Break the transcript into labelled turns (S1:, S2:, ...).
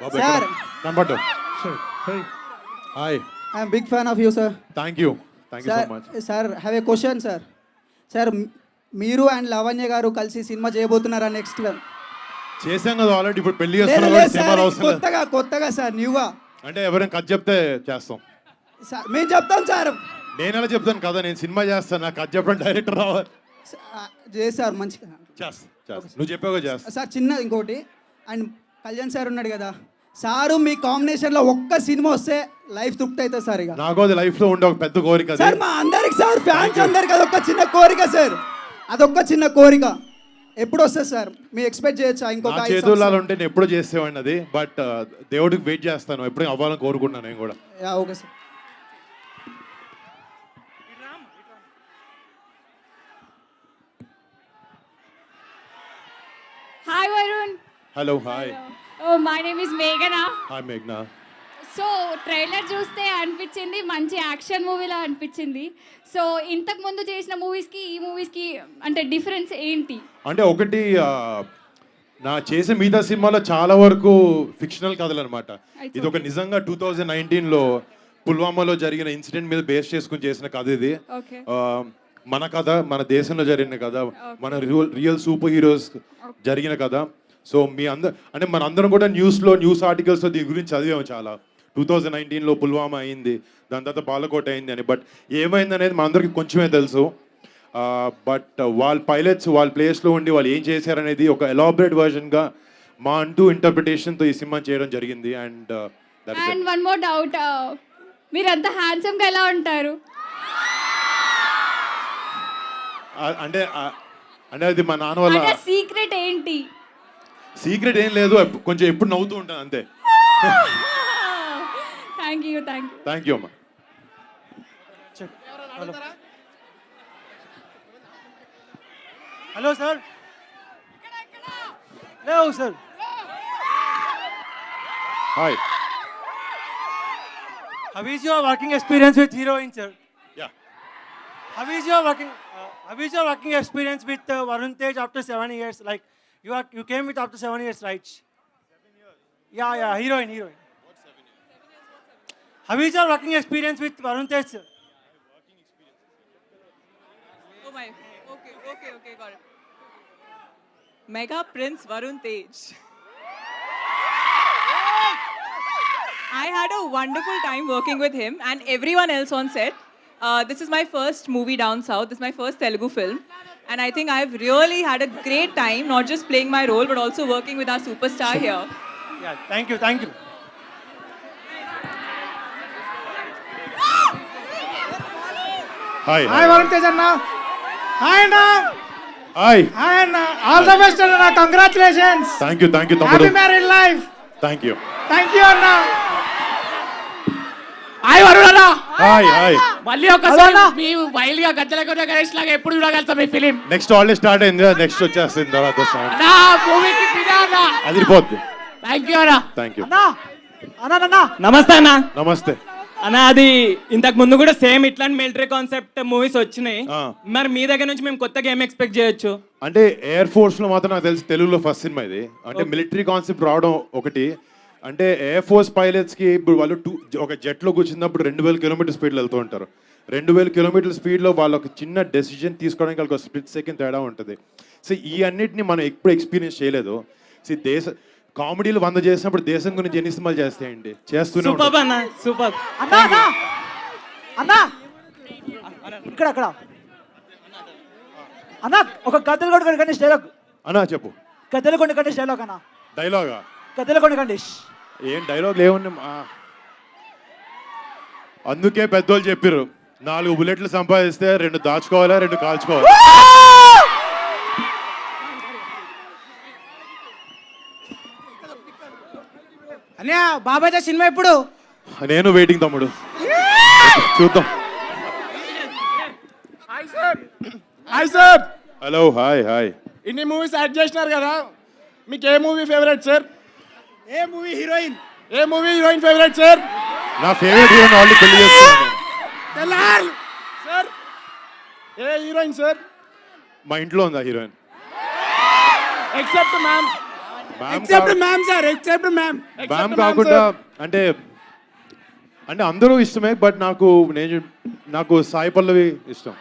S1: Sir.
S2: కనపడ్డు hi
S1: I'm big fan of you sir
S2: thank you thank you so
S1: sir
S2: much
S1: sir have a question sir sir మీరు and Lavanya గారు కలిసి cinema చేయబోతున్నారా next
S2: చేసాం కదా already ఇప్పుడు పెళ్ళి
S1: లేదు
S2: చేస్తున్నాం
S1: లేదు
S2: సినిమా
S1: సార్
S2: అవసరం లేదు.
S1: కొత్తగా కొత్తగా సార్ న్యూగా
S2: అంటే ఎవరైనా కథ చెప్తే చేస్తాం.
S1: సార్ మేము చెప్తాం సార్.
S2: నేను ఎలా చెప్తాను కదా నేను సినిమా చేస్తాను నాకు కథ చెప్పడం డైరెక్టర్ రావాలి.
S1: చేశారు మంచిగా.
S2: చేస్తా చేస్తా. నువ్వు చెప్పావు చేస్తా.
S1: సార్ చిన్న ఇంకోటి. అండ్ కళ్యాణ్ సార్ ఉన్నాడు కదా. సారు మీ కాంబినేషన్లో ఒక్క సినిమా వస్తే లైఫ్ తృప్తి అవుతుంది సార్ ఇక.
S2: నాకు అది లైఫ్లో ఉండే ఒక పెద్ద కోరిక
S1: సార్ మా అందరికి సార్ ఫ్యాన్స్ అందరికి అదొక చిన్న కోరిక సార్. అదొక్క చిన్న కోరిక. ఎప్పుడు వస్తుంది సార్ మీ ఎక్స్పెక్ట్ చేయొచ్చా? ఇంకొక
S2: చేతుల్లో? ఉంటే నేను ఎప్పుడో చేసేవాడిని అది బట్ దేవుడికి వెయిట్ చేస్తాను. ఎప్పుడు అవ్వాలని కోరుకుంటున్నాను నేను కూడా.
S1: Yeah, okay sir
S3: hi Varun
S2: hello hi
S3: oh my name is మేఘనా
S2: హాయ్ మేఘ్నా
S3: సో ట్రైలర్ చూస్తే అనిపించింది మంచి యాక్షన్ మూవీలా అనిపించింది. సో ఇంతకు ముందు చేసిన మూవీస్కి ఈ మూవీస్కి అంటే డిఫరెన్స్ ఏంటి?
S2: అంటే ఒకటి ఆ, నా చేసే మిగతా సినిమాలో చాలా వరకు ఫిక్షనల్ కథలు అనమాట ఇది ఒక నిజంగా టూ థౌజండ్ నైన్టీన్లో పుల్వామాలో జరిగిన ఇన్సిడెంట్ మీద బేస్ చేసుకుని చేసిన కథ ఇది.
S3: ఓకే.
S2: ఆ, మన కథ మన దేశంలో జరిగిన కథ మన రియల్ రియల్ సూపర్ హీరోస్ జరిగిన కథ. సో మీ అందరు అంటే మన అందరం కూడా న్యూస్లో న్యూస్ ఆర్టికల్స్లో దీని గురించి చదివాము చాలా. టూ థౌజండ్ నైన్టీన్లో పుల్వామా అయింది దాని తర్వాత బాలకోట అయింది అని. బట్ ఏమైంది అనేది మనందరికీ కొంచెమే తెలుసు. బట్ వాళ్ళ పైలట్స్ వాళ్ళ ప్లేస్లో ఉండి వాళ్ళు ఏం చేశారనేది ఒక ఎలాబరేట్ వర్జన్గా మా అంటూ ఇంటర్ప్రిటేషన్తో ఈ సినిమా చేయడం జరిగింది. And that
S3: and one more doubt మీరు అంత హ్యాండ్సమ్గా ఎలా ఉంటారు?
S2: అంటే అంటే అది మా నాన్న వల్ల
S3: అంటే సీక్రెట్ ఏంటి?
S2: సీక్రెట్ ఏం లేదు కొంచెం ఎప్పుడు నవ్వుతూ ఉంటాను అంతే.
S3: థ్యాంక్ యూ థ్యాంక్ యూ
S2: అమ్మా.
S4: హలో. సార్. లేవు sir.
S2: Hi
S4: how is your
S2: working
S4: experience with heroine sir how is your working how is your working experience with Varun Tej after seven years like you are, you came with after seven years, right? Seven years. Yeah, yeah, heroine, heroine. What seven years? How is your working experience with Varun Tej, sir?
S5: Oh my. Okay, okay, okay, got it. Mega Prince Varun Tej. I had a wonderful time working with him and everyone else on set. Uh, this is my first movie down south. This is my first Telugu film. And I think I've really had a great time, not just playing my role, but also working with our superstar here.
S4: Yeah, thank you, thank you.
S6: Hi. Hi, Varun Tejanna. Hi, Anna.
S2: Hi.
S6: Hi, Anna. All the best, Anna. Congratulations.
S2: Thank you, thank you,
S6: Tamudu.
S2: Happy
S6: married life.
S2: Thank you.
S6: Thank you, Anna. Hi, Varun Anna.
S2: Hi hi
S7: మళ్ళీ ఒకసారి
S6: అన్నా.
S7: మీ వైల్డ్గా కొట్టే గణేష్ లాగా ఎప్పుడు చూడగలుగుతాం మీ film
S2: next already start అయింది next వచ్చేస్తుంది తర్వాత సాంగ్
S7: నా మూవీకి ఫిదా అన్నా.
S2: అదిరిపోద్ది.
S7: థ్యాంక్ యూ అన్నా.
S2: థ్యాంక్ యూ
S6: అన్న అన్న
S8: నమస్తే అన్న.
S2: నమస్తే.
S8: అన్న అది ఇంతకు ముందు కూడా సేమ్ ఇట్లాంటి మిలిటరీ కాన్సెప్ట్ మూవీస్ వచ్చినాయి. మరి మీ దగ్గర నుంచి మేము కొత్తగా ఏం ఎక్స్పెక్ట్ చేయొచ్చు?
S2: అంటే ఎయిర్ ఫోర్స్లో మాత్రం నాకు తెలిసి తెలుగులో ఫస్ట్ సినిమా ఇది. అంటే మిలిటరీ కాన్సెప్ట్ రావడం ఒకటి. అంటే ఎయిర్ ఫోర్స్ పైలట్స్కి ఇప్పుడు వాళ్ళు టూ ఒక జెట్లో కూర్చున్నప్పుడు రెండు వేల కిలోమీటర్ స్పీడ్ వెళ్తూ ఉంటారు. రెండు వేల కిలోమీటర్ల స్పీడ్లో వాళ్ళు ఒక చిన్న డెసిజన్ తీసుకోవడానికి వాళ్ళకి స్ప్లిట్ సెకండ్ తేడా ఉంటుంది. సో ఈ అన్నిటిని మనం ఎప్పుడు ఎక్స్పీరియన్స్ చేయలేదు. సో దేశ కామెడీలు వంద చేసినప్పుడు దేశం గురించి ఎన్ని సినిమాలు చేస్తాయండి? చేస్తూనే
S8: సూపర్. అన్న సూపర్.
S6: అన్న అన్న అన్న ఇక్కడ అక్కడ. అన్న ఒక కథలు కొడు కండి డైలాగ్
S2: అన్నా చెప్పు.
S6: కథలు కొండ కండి డైలాగ్ అన్న.
S2: డైలాగా
S6: కథలు కొండ కండి
S2: ఏం డైలాగ్ ఆ. అందుకే పెద్దోళ్ళు చెప్పారు నాలుగు బుల్లెట్లు సంపాదిస్తే రెండు దాచుకోవాలా రెండు కాల్చుకోవాలి?
S6: అన్నయ్య బాబాయ్ సినిమా ఎప్పుడు?
S2: నేను వెయిటింగ్ తమ్ముడు. చూద్దాం.
S6: Hi sir
S2: hello hi hi
S6: ఇన్ని మూవీస్ యాడ్ చేసినారు కదా. మీకు ఏ మూవీ ఫేవరెట్ సార్ ఏ మూవీ హీరోయిన్? ఏ మూవీ హీరోయిన్ ఫేవరెట్ సార్?
S2: నా ఫేవరెట్ హీరోని ఆల్రెడీ పెళ్ళి చేస్తున్నాను
S6: తెల్లార్! సార్ ఏ హీరోయిన్ సార్?
S2: మా ఇంట్లో ఉంది heroine?
S6: Except ma'am
S2: ma'am
S6: except ma'am sir except ma'am
S2: ma'am కాకుండా అంటే అంటే అందరూ ఇష్టమే బట్ నాకు నేను నాకు సాయి పల్లవి ఇష్టం.